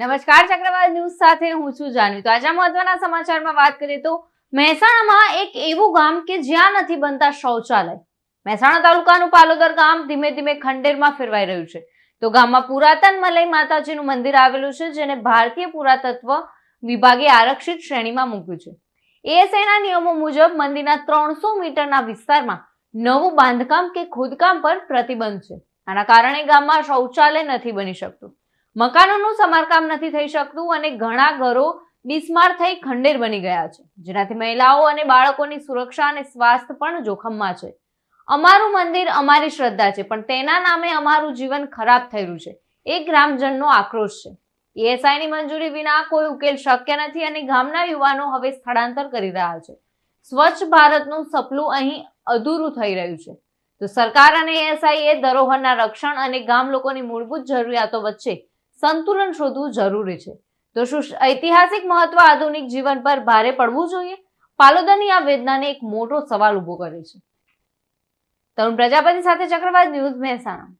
નમસ્કાર, ચક્રવાત ન્યૂઝ સાથે હું છું જાનવી. તો આજે મહત્વના સમાચારમાં વાત કરીએ તો મહેસાણામાં એક એવું ગામ કે જ્યાં નથી બનતા શૌચાલય. મહેસાણા તાલુકાનું પાલોદર ગામ ધીમે ધીમે ખંડેરમાં ફેરવાઈ રહ્યું છે. તો ગામમાં પુરાતન મલય માતાજીનું મંદિર આવેલું છે, જેને ભારતીય પુરાતત્વ વિભાગે આરક્ષિત શ્રેણીમાં મૂક્યું છે. એએસઆઈના નિયમો મુજબ મંદિરના ત્રણસો મીટરના વિસ્તારમાં નવું બાંધકામ કે ખોદકામ પર પ્રતિબંધ છે. આના કારણે ગામમાં શૌચાલય નથી બની શકતું. મકાનોનું સમારકામ નથી થઈ શકતું અને ઘણા ઘરો બિસ્માર થઈ ખંડેર બની ગયા છે. જેનાથી મહિલાઓ અને બાળકોની સુરક્ષા અને સ્વાસ્થ્ય પણ જોખમમાં છે. અમારું મંદિર અમારી શ્રદ્ધા છે, પણ તેના નામે અમારું જીવન ખરાબ થયેલું છે. એ ગ્રામજનનો આક્રોશ છે. એએસઆઈની મંજૂરી વિના કોઈ ઉકેલ શક્ય નથી અને ગામના યુવાનો હવે સ્થળાંતર કરી રહ્યા છે. સ્વચ્છ ભારતનું સપલું અહીં અધૂરું થઈ રહ્યું છે. તો સરકાર અને એએસઆઈ એ ધરોહરના રક્ષણ અને ગામ લોકોની મૂળભૂત જરૂરિયાતો વચ્ચે સંતુલન શોધવું જરૂરી છે. તો શું ઐતિહાસિક મહત્વ આધુનિક જીવન પર ભારે પડવું જોઈએ? પાલોદરની આ વેદનાને એક મોટો સવાલ ઊભો કરે છે. તરુણ પ્રજાપતિ સાથે ચક્રવાત ન્યૂઝ મહેસાણા.